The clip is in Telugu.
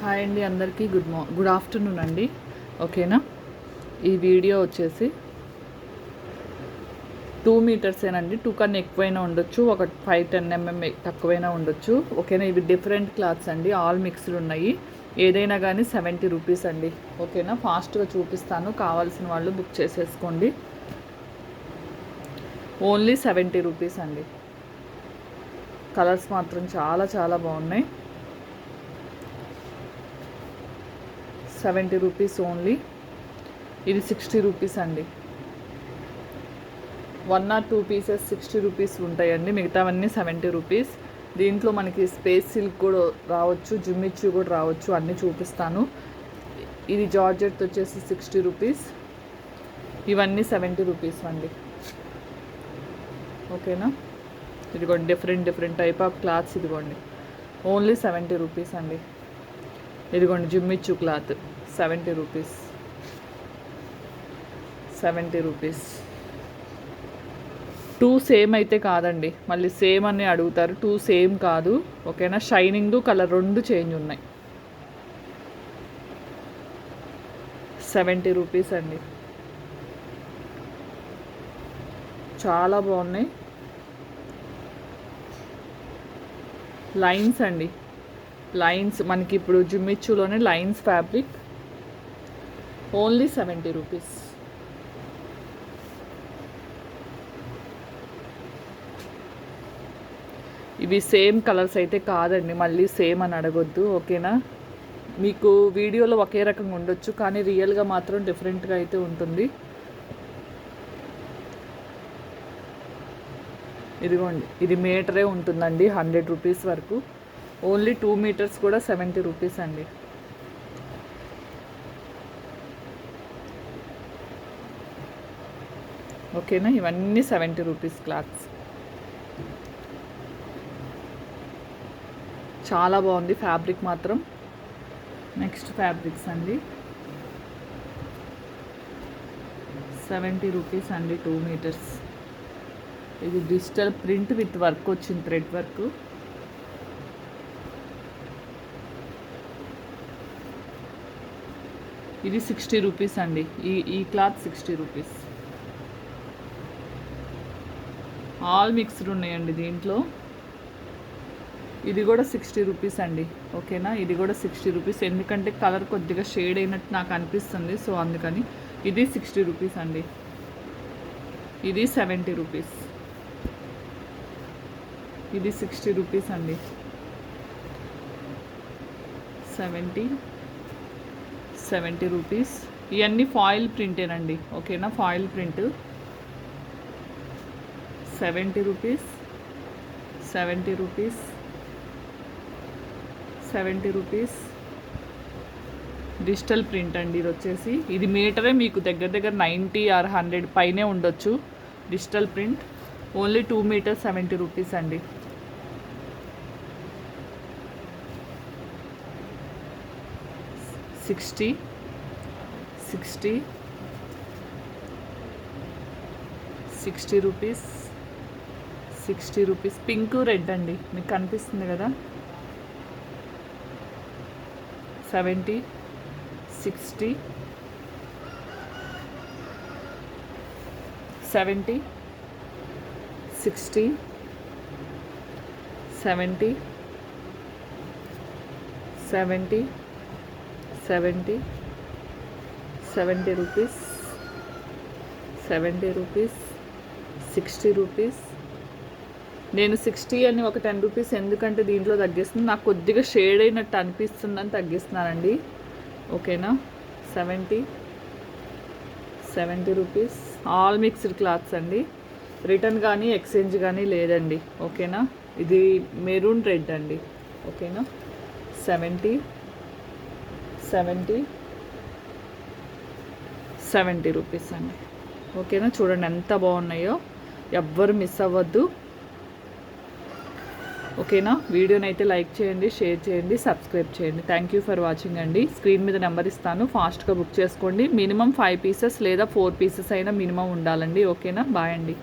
హాయ్ అండి అందరికీ. గుడ్ మా గుడ్ ఆఫ్టర్నూన్ అండి. ఓకేనా? ఈ వీడియో వచ్చేసి టూ మీటర్సేనండి. టూ కన్నా ఎక్కువైనా ఉండొచ్చు. ఒక ఫైవ్ టెన్ ఎంఎం తక్కువైనా ఉండొచ్చు. ఓకేనా? ఇవి డిఫరెంట్ క్లాత్స్ అండి. ఆల్ మిక్స్డ్ ఉన్నాయి. ఏదైనా కానీ సెవెంటీ రూపీస్ అండి. ఓకేనా? ఫాస్ట్గా చూపిస్తాను. కావాల్సిన వాళ్ళు బుక్ చేసేసుకోండి. ఓన్లీ సెవెంటీ రూపీస్ అండి. కలర్స్ మాత్రం చాలా చాలా బాగున్నాయి. Seventy rupees only. ఇది సిక్స్టీ రూపీస్ అండి. One or two pieces sixty rupees ఉంటాయండి. మిగతావన్నీ సెవెంటీ రూపీస్. దీంట్లో మనకి స్పేస్ సిల్క్ కూడా రావచ్చు జిమ్మిచ్చు కూడా రావచ్చు అన్నీ చూపిస్తాను. ఇది జార్జెట్ వచ్చేసి సిక్స్టీ రూపీస్. ఇవన్నీ సెవెంటీ రూపీస్ అండి. ఓకేనా? ఇదిగోండి different different type of clothes ఇదిగోండి. ఓన్లీ సెవెంటీ రూపీస్ అండి. ఇదిగోండి Jimmy Choo cloth seventy rupees seventy rupees two same అయితే కాదండి. మళ్ళీ సేమ్ అని అడుగుతారు. టూ సేమ్ కాదు. ఓకేనా? షైనింగ్ కలర్ రెండు చేంజ్ ఉన్నాయి. సెవెంటీ రూపీస్ అండి. చాలా బాగున్నాయి. లైన్స్ అండి. లైన్స్ మనకి ఇప్పుడు జిమ్మిచ్చులోనే lines fabric. Only seventy rupees. ఇవి సేమ్ కలర్స్ అయితే కాదండి మళ్ళీ సేమ్ అని అడగొద్దు ఓకేనా? మీకు వీడియోలో ఒకే రకంగా ఉండొచ్చు కానీ రియల్గా మాత్రం డిఫరెంట్గా అయితే ఉంటుంది. ఇదిగోండి ఇది మీటరే ఉంటుందండి హండ్రెడ్ రూపీస్ వరకు. ఓన్లీ టూ మీటర్స్ కూడా సెవెంటీ రూపీస్ అండి. ఓకేనా? ఇవన్నీ సెవెంటీ రూపీస్ క్లాత్స్. చాలా బాగుంది ఫ్యాబ్రిక్ మాత్రం. నెక్స్ట్ ఫ్యాబ్రిక్స్ అండి. సెవెంటీ రూపీస్ అండి టూ మీటర్స్. ఇది డిజిటల్ ప్రింట్ విత్ వర్క్ వచ్చింది థ్రెడ్ వర్క్. ఇది సిక్స్టీ రూపీస్ అండి. ఈ ఈ cloth sixty rupees. All mixed ఉన్నాయండి దీంట్లో. ఇది కూడా సిక్స్టీ రూపీస్ అండి. ఓకేనా? ఇది కూడా సిక్స్టీ రూపీస్. ఎందుకంటే కలర్ కొద్దిగా షేడ్ అయినట్టు నాకు అనిపిస్తుంది సో అందుకని ఇది సిక్స్టీ రూపీస్ అండి. ఇది సెవెంటీ రూపీస్. ఇది సిక్స్టీ రూపీస్ అండి. సెవెంటీ సెవెంటీ రూపీస్ ఇవన్నీ ఫాయిల్ ప్రింటేనండి ఓకేనా foil print seventy rupees seventy rupees seventy rupees digital print అండి ఇది వచ్చేసి ఇది మీటరే మీకు దగ్గర దగ్గర నైంటీ ఆర్ హండ్రెడ్ పైనే ఉండొచ్చు. Digital print only two metres seventy rupees అండి. Sixty sixty sixty rupees sixty rupees. Pink red అండి మీకు కనిపిస్తుంది కదా? Seventy sixty seventy sixty seventy seventy seventy seventy rupees seventy rupees sixty rupees. నేను సిక్స్టీ అని ఒక టెన్ రూపీస్ ఎందుకంటే దీంట్లో తగ్గిస్తుంది. నాకు కొద్దిగా షేడ్ అయినట్టు అనిపిస్తుందని తగ్గిస్తున్నానండి ఓకేనా? Seventy seventy rupees. All mixed clothes అండి. రిటర్న్ కానీ ఎక్స్చేంజ్ కానీ లేదండి. ఓకేనా? ఇది మెరూన్ రెడ్ అండి. ఓకేనా? Seventy seventy. సెవెంటీ రూపీస్ అండి. ఓకేనా? చూడండి ఎంత బాగున్నాయో. ఎవ్వరు మిస్ అవ్వద్దు. ఓకేనా? వీడియోని అయితే లైక్ చేయండి షేర్ చేయండి సబ్స్క్రైబ్ చేయండి. థ్యాంక్ యూ ఫర్ వాచింగ్ అండి. స్క్రీన్ మీద నెంబర్ ఇస్తాను. ఫాస్ట్గా బుక్ చేసుకోండి. మినిమం ఫైవ్ పీసెస్ లేదా ఫోర్ పీసెస్ అయినా మినిమం ఉండాలండి. ఓకేనా? బాయ్ అండి.